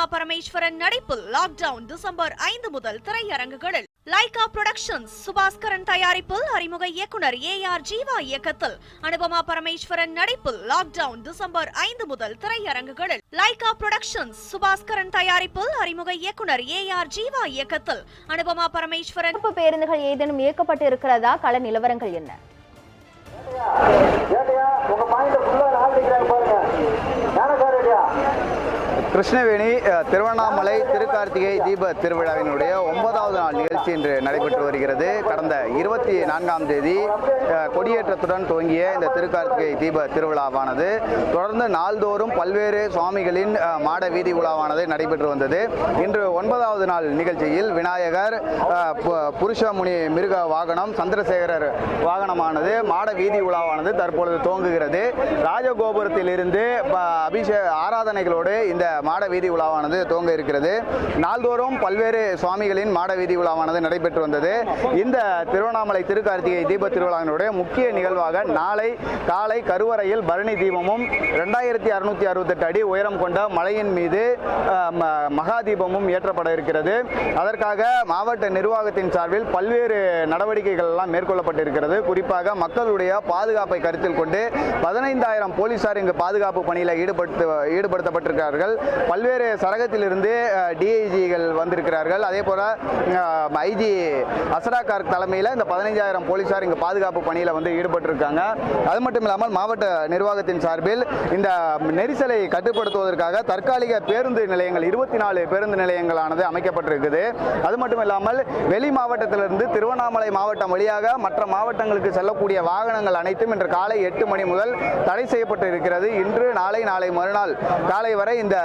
அனுபமா பரமேஸ்வரன் நடிப்பில் lockdown December ஐந்து முதல் திரையரங்குகளில். லைகா புரொடக்ஷன்ஸ் சுபாஸ்கரன் தயாரிப்பில் அறிமுக இயக்குனர் ஏ ஆர் ஜீவா இயக்கத்தில். அனுபமா பரமேஸ்வரன் நடிப்பில் லாக்டவுன் டிசம்பர் ஐந்து முதல் திரையரங்குகளில். லைகா புரொடக்ஷன்ஸ் சுபாஸ்கரன் தயாரிப்பில் அறிமுக இயக்குனர் ஏ ஆர் ஜீவா இயக்கத்தில். அனுபமா பரமேஸ்வரன் சிறப்பு பேருந்துகள் ஏதேனும் இயக்கப்பட்டு இருக்கிறதா கள நிலவரங்கள் என்ன? கிருஷ்ணவேணி திருவண்ணாமலை திருக்கார்த்திகை தீப திருவிழாவினுடைய ஒன்பதாவது நாள் நிகழ்ச்சி இன்று நடைபெற்று வருகிறது. கடந்த இருபத்தி நான்காம் தேதி கொடியேற்றத்துடன் துவங்கிய இந்த திருக்கார்த்திகை தீப திருவிழாவானது தொடர்ந்து நாள்தோறும் பல்வேறு சுவாமிகளின் மாட வீதி உலாவானது நடைபெற்று வந்தது. இன்று ஒன்பதாவது நாள் நிகழ்ச்சியில் விநாயகர் பு- புருஷமுனி மிருக வாகனம் சந்திரசேகரர் வாகனமானது மாட வீதி உலாவானது தற்பொழுது துவங்குகிறது. ராஜகோபுரத்திலிருந்து ப- அபிஷேக ஆராதனைகளோடு இந்த மாட வீதி உலாவானது துவங்க இருக்கிறது. நாள்தோறும் பல்வேறு சுவாமிகளின் மாட வீதி உலாவானது நடைபெற்று வந்தது. இந்த திருவண்ணாமலை திருக்கார்த்திகை தீப திருவிழாவினுடைய முக்கிய நிகழ்வாக நாளை காலை கருவறையில் பரணி தீபமும் ரெண்டாயிரத்தி அறுநூத்தி அறுபத்தெட்டு அடி உயரம் கொண்ட மலையின் மீது ம- மகா தீபமும் ஏற்றப்பட இருக்கிறது. அதற்காக மாவட்ட நிர்வாகத்தின் சார்பில் பல்வேறு நடவடிக்கைகள் எல்லாம் மேற்கொள்ளப்பட்டிருக்கிறது. குறிப்பாக மக்களுடைய பாதுகாப்பை கருத்தில் கொண்டு பதினைந்தாயிரம் போலீசார் இங்கு பாதுகாப்பு பணியில் ஈடுபடுத்த ஈடுபடுத்தப்பட்டிருக்கிறார்கள். பல்வேறு சரகத்திலிருந்து டிஐஜிகள் வந்திருக்கிறார்கள். அதே போல் ஐஜி அசரா கார்க் தலைமையில் இந்த பதினைஞ்சாயிரம் போலீசார் இங்கே பாதுகாப்பு பணியில் வந்து ஈடுபட்டிருக்காங்க. அது மட்டும் இல்லாமல் மாவட்ட நிர்வாகத்தின் சார்பில் இந்த நெரிசலை கட்டுப்படுத்துவதற்காக தற்காலிக பேருந்து நிலையங்கள் இருபத்தி நாலு பேருந்து நிலையங்களானது அமைக்கப்பட்டிருக்குது. அது மட்டும் இல்லாமல் வெளி மாவட்டத்திலிருந்து திருவண்ணாமலை மாவட்டம் வழியாக மற்ற மாவட்டங்களுக்கு செல்லக்கூடிய வாகனங்கள் அனைத்தும் இன்று காலை எட்டு மணி முதல் தடை செய்யப்பட்டு இருக்கிறது இன்று நாளை நாளை மறுநாள் காலை வரை இந்த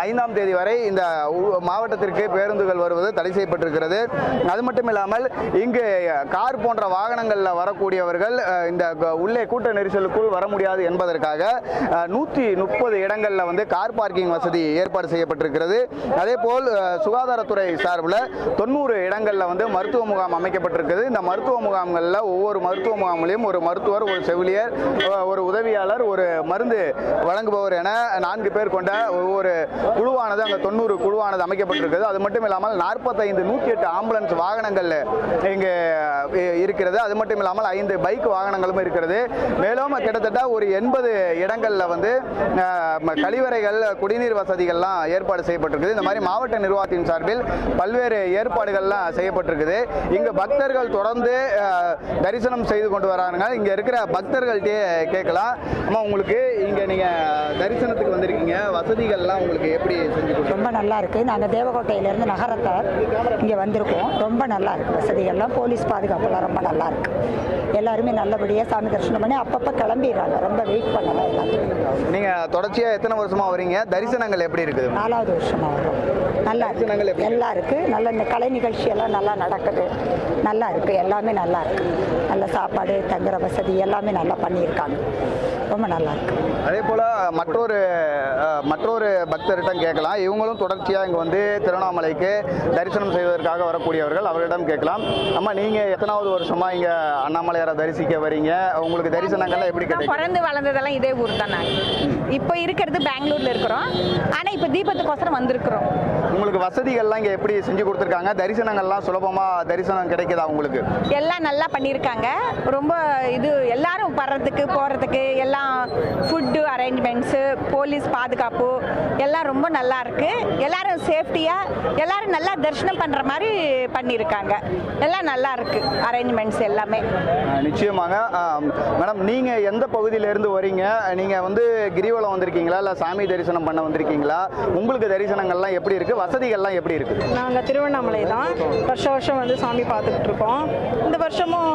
ஐந்தாம் தேதி வரை இந்த மாவட்டத்திற்கு பேருந்துகள் வருவது தடை செய்யப்பட்டிருக்கிறது. அது மட்டும் இல்லாமல் இங்கு கார் போன்ற வாகனங்களில் வரக்கூடியவர்கள் இந்த க- உள்ளே கூட்ட நெரிசலுக்குள் வர முடியாது என்பதற்காக நூற்றி முப்பது இடங்களில் வந்து கார் பார்க்கிங் வசதி ஏற்பாடு செய்யப்பட்டிருக்கிறது. அதே போல் சுகாதாரத்துறை சார்பில் தொண்ணூறு இடங்களில் வந்து மருத்துவ முகாம் அமைக்கப்பட்டிருக்குது இந்த மருத்துவ முகாம்களில் ஒவ்வொரு மருத்துவ முகாமிலையும் ஒரு மருத்துவர் ஒரு செவிலியர் ஒரு உதவியாளர் ஒரு மருந்து வழங்குபவர் என நான்கு பேர் கொண்ட ஒவ்வொரு குழுவானது அங்கே தொண்ணூறு குழுவானது அமைக்கப்பட்டிருக்கிறது. அது மட்டும் இல்லாமல் நாற்பத்தைந்து நூற்றி எட்டு ஆம்புலன்ஸ் வாகனங்கள் இங்கே இருக்கிறது. அது மட்டும் இல்லாமல் ஐந்து பைக் வாகனங்களும் இருக்கிறது. மேலும் கிட்டத்தட்ட ஒரு எண்பது இடங்களில் வந்து கழிவறைகள் குடிநீர் வசதிகள்லாம் ஏற்பாடு செய்யப்பட்டிருக்குது. இந்த மாதிரி மாவட்ட நிர்வாகத்தின் சார்பில் பல்வேறு ஏற்பாடுகள்லாம் செய்யப்பட்டிருக்குது. இங்கு பக்தர்கள் தொடர்ந்து தரிசனம் செய்து கொண்டு வராங்க இங்கே இருக்கிற பக்தர்கள்ட்டே கேட்கலாம். ஆமாம் உங்களுக்கு இங்கே நீங்கள் தரிசனத்துக்கு வந்திருக்கீங்க. வசதிகள்லாம் உங்களுக்கு எப்படி செஞ்சு ரொம்ப நல்லா இருக்கு. நாங்கள் தேவக்கோட்டையிலேருந்து நகரத்தார் இங்கே வந்திருக்கோம். ரொம்ப நல்லா இருக்கு. வசதிகள்லாம் போலீஸ் பாதுகாப்பெல்லாம் ரொம்ப நல்லா இருக்கு. எல்லாருமே நல்லபடியாக சாமி தரிசனம் பண்ணி அப்பப்போ கிளம்பிடுறாங்க. ரொம்ப வெயிட் பண்ணலாம் எல்லாத்துக்கும் நீங்க தொடர்ச்சியா எத்தனை வருஷமா வரீங்க? தரிசனங்கள் எப்படி இருக்குது? நாலாவது வருஷமா வரும். நல்லா இருக்கு? நல்லா இருக்கு. நல்ல இந்த கலை நிகழ்ச்சி எல்லாம் நல்லா நடக்குது. நல்லா இருக்கு. எல்லாமே நல்லா இருக்கு. நல்ல சாப்பாடு தங்குற வசதி எல்லாமே நல்லா பண்ணியிருக்காங்க. ரொம்ப நல்லா இருக்கு அதே போல மற்றொரு மற்றொரு பக்தர்கிட்ட கேட்கலாம். இவங்களும் தொடர்ச்சியா இங்க வந்து திருவண்ணாமலைக்கு தரிசனம் செய்வதற்காக வரக்கூடியவர்கள் அவர்களிடம் கேட்கலாம். அம்மா நீங்க எத்தனாவது வருஷமா இங்க அண்ணாமலையாரை தரிசிக்க வரீங்க? உங்களுக்கு தரிசனங்கள்லாம் எப்படி கிடைக்கும் பிறந்து வளர்ந்ததெல்லாம் இதே ஊர் தான் நாங்கள் இப்போ இருக்கிறது பெங்களூர்ல இருக்கிறோம். ஆனால் இப்போ தீபத்துக்கோசரம் வந்திருக்கிறோம். உங்களுக்கு வசதிகள்லாம் இங்க எப்படி செஞ்சு கொடுத்துருக்காங்க? தரிசனங்கள்லாம் சுலபமா தரிசனம் கிடைக்குதா உங்களுக்கு? எல்லாம் நல்லா பண்ணியிருக்காங்க. ரொம்ப இது எல்லாரும் வர்றதுக்கு போகிறதுக்கு எல்லாம் ஃபுட்டு அரேஞ்ச்மெண்ட்ஸு போலீஸ் பாதுகாப்பு எல்லாம் ரொம்ப நல்லா இருக்கு. எல்லாரும் சேஃப்டியாக எல்லாரும் நல்லா தரிசனம் பண்ணுற மாதிரி பண்ணியிருக்காங்க. எல்லாம் நல்லா இருக்கு. அரேஞ்ச்மெண்ட்ஸ் எல்லாமே. நிச்சயமாக. மேடம் நீங்க எந்த பகுதியில இருந்து வரீங்க? நீங்க வந்து கிரிவலம் வந்திருக்கீங்களா? இல்ல சாமி தரிசனம் பண்ண வந்திருக்கீங்களா? உங்களுக்கு தரிசனங்கள்லாம் எப்படி இருக்கு? வசதிகள்லாம் எப்படி இருக்கு நாங்கள் திருவண்ணாமலை தான். வருஷம் வருஷம் வந்து சாமி பார்த்துக்கிட்டு இருக்கோம் இந்த வருஷமும்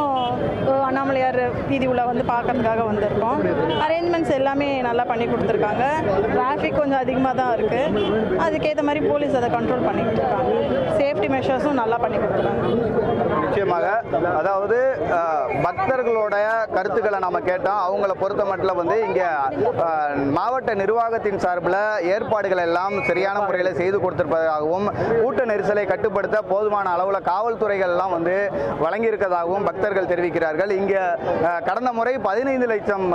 அண்ணாமலையார் வீதி உலா வந்து பார்க்கறதுக்காக வந்திருக்கோம். அரேஞ்ச்மெண்ட்ஸ் எல்லாமே நல்லா பண்ணி கொடுத்துருக்காங்க. டிராஃபிக் கொஞ்சம் அதிகமாக தான் இருக்குது அதுக்கேற்ற மாதிரி போலீஸ் அதை கண்ட்ரோல் பண்ணிக்கிட்டு இருக்காங்க. சேஃப்டி மெஷர்ஸும் நல்லா பண்ணி கொடுத்துருக்காங்க. நிச்சயமாக அதாவது பக்தர்களோட கருத்துக்களை நாம கேட்டோம் அவங்கள பொறுத்த மட்டும் வந்து இங்க மாவட்ட நிர்வாகத்தின் சார்பில் ஏற்பாடுகள் எல்லாம் சரியான முறையில் செய்து கொடுத்திருப்ப வழங்கப்பட்டதாகவும் கூட்ட நெரிசலை கட்டுப்படுத்த போதுமான அளவில் காவல்துறைகள் எல்லாம் வந்து வழங்கியிருக்கதாகவும் பக்தர்கள் தெரிவிக்கிறார்கள். இங்கே கடந்த முறை பதினைந்து லட்சம்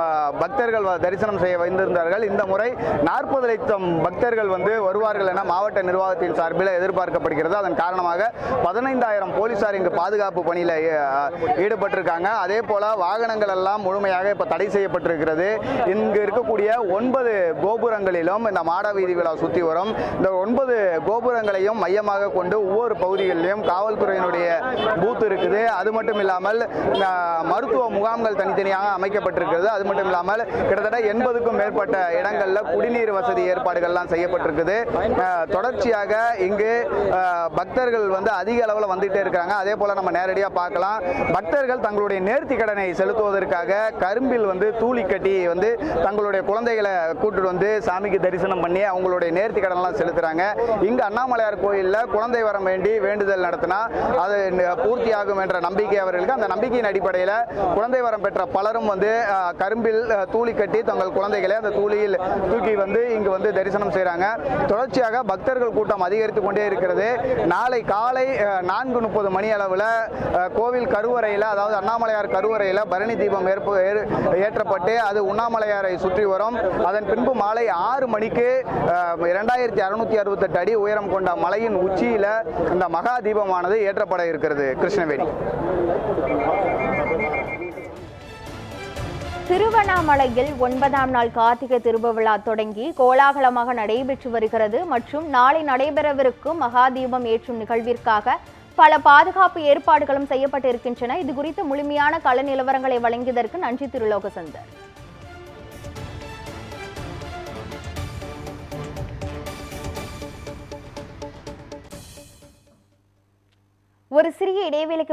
பக்தர்கள் தரிசனம் செய்ய வந்திருந்தார்கள் இந்த முறை நாற்பது லட்சம் பக்தர்கள் வந்து வருவார்கள் என மாவட்ட நிர்வாகத்தின் சார்பில் எதிர்பார்க்கப்படுகிறது. அதன் காரணமாக பதினைந்தாயிரம் போலீசார் இங்கு பாதுகாப்பு பணியில் ஈடுபட்டிருக்காங்க. அதே போல வாகனங்கள் எல்லாம் முழுமையாக இப்போ தடை செய்யப்பட்டிருக்கிறது. இங்கு இருக்கக்கூடிய ஒன்பது கோபுரங்களிலும் இந்த மாட வீதி விழா சுற்றி வரும். இந்த ஒன்பது கோபுரங்களையும் மையமாக கொண்டு ஒவ்வொரு பகுதிகளிலும் காவல்துறையினுடைய பூத் இருக்குது. அது மட்டும் இல்லாமல் மருத்துவ முகாம்கள் தனித்தனியாக அமைக்கப்பட்டிருக்கிறது. அது மட்டும் இல்லாமல் கிட்டத்தட்ட எண்பதுக்கும் மேற்பட்ட இடங்களில் குடிநீர் வசதி ஏற்பாடுகள்லாம் செய்யப்பட்டிருக்குது. தொடர்ச்சியாக இங்கு பக்தர்கள் வந்து அதிக அளவில் வந்துட்டே இருக்காங்க. அதே போல நம்ம நேரடியாக பார்க்கலாம். பக்தர்கள் தங்களுடைய நேர்த்தி கடனை செலுத்துவதற்காக கரும்பில் வந்து தூளி கட்டி வந்து தங்களுடைய குழந்தைகளை கூட்டிட்டு வந்து சாமிக்கு தரிசனம் பண்ணி அவங்களுடைய நேர்த்தி கடன்லாம் செலுத்துறாங்க. இங்க அண்ணாமலையார் கோயிலில் குழந்தை வரம் வேண்டி வேண்டுதல் நடத்தினா அது பூர்த்தி பூர்த்தியாகும் என்ற நம்பிக்கை அவர்களுக்கு. அந்த நம்பிக்கையின் அடிப்படையில் குழந்தை வரம் பெற்ற பலரும் வந்து கரும்பில் தூளி கட்டி தங்கள் குழந்தைகளை அந்த தூளியில் தூக்கி வந்து இங்கு வந்து தரிசனம் செய்கிறாங்க தொடர்ச்சியாக பக்தர்கள் கூட்டம் அதிகரித்து கொண்டே இருக்கிறது. நாளை காலை நான்கு முப்பது மணி அளவில் கோவில் கருவறையில் அதாவது அண்ணாமலையார் கருவறையில் பரணி தீபம் ஏற்ப ஏற்றப்பட்டு அது உண்ணாமலையாரை சுற்றி வரும். அதன் பின்பு மாலை ஆறு மணிக்கு இரண்டாயிரத்தி அறுநூத்தி அறுபத்தெட்டு அடி உயரம் கொண்ட மலையின் உச்சியில இந்த மகா தீபமானது ஏற்றப்பட இருக்கிறது. கிருஷ்ணவேணி. திருவண்ணாமலையில் ஒன்பதாம் நாள் கார்த்திகை திருவிழா தொடங்கி கோலாகலமாக நடைபெற்று வருகிறது. மற்றும் நாளை நடைபெறவிருக்கும் மகாதீபம் ஏற்றும் நிகழ்விற்காக பல பாதுகாப்பு ஏற்பாடுகளும் செய்யப்பட்டிருக்கின்றன. இது குறித்து முழுமையான கள நிலவரங்களை வழங்கியதற்கு நன்றி திருலோகசந்தர் ஒரு சிறிய இடைவேளைக்கு